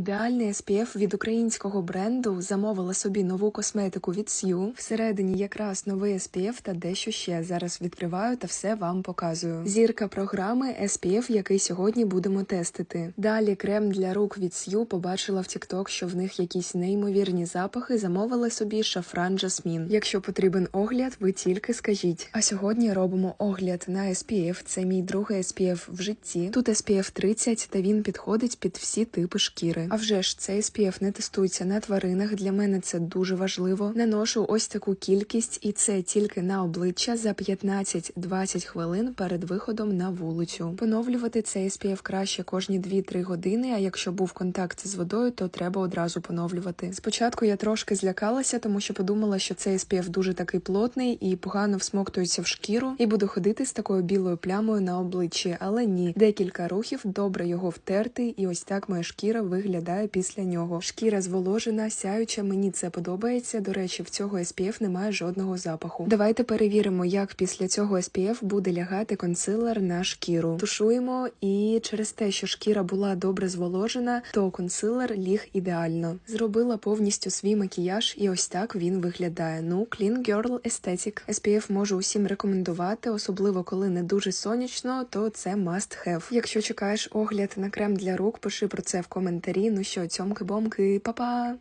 Ідеальний SPF від українського бренду замовила собі нову косметику від Сью. Всередині якраз новий SPF та дещо ще. Зараз відкриваю та все вам показую. Зірка програми SPF, який сьогодні будемо тестити. Далі крем для рук від Сью побачила в TikTok, що в них якісь неймовірні запахи. Замовила собі шафран Жасмін. Якщо потрібен огляд, ви тільки скажіть. А сьогодні робимо огляд на SPF. Це мій другий SPF в житті. Тут SPF 30, та він підходить під всі типи шкіри. А вже ж цей SPF не тестується на тваринах. Для мене це дуже важливо. Наношу ось таку кількість, і це тільки на обличчя за 15-20 хвилин перед виходом на вулицю. Поновлювати цей SPF краще кожні 2-3 години. А якщо був контакт з водою, то треба одразу поновлювати. Спочатку я трошки злякалася, тому що подумала, що цей SPF дуже такий плотний і погано всмоктується в шкіру, і буду ходити з такою білою плямою на обличчі. Але ні, декілька рухів добре його втерти, і ось так моя шкіра виглядає після нього. Шкіра зволожена, сяюча. Мені це подобається. До речі, в цього SPF немає жодного запаху. Давайте перевіримо, як після цього SPF буде лягати консилер на шкіру. Тушуємо, і через те, що шкіра була добре зволожена, то консилер ліг ідеально. Зробила повністю свій макіяж, і ось так він виглядає. Ну, Clean Girl Aesthetic. SPF можу усім рекомендувати, особливо коли не дуже сонячно, то це must have. Якщо чекаєш огляд на крем для рук, пиши про це в коментарі. Ну що, цьомки-бомки, па-па!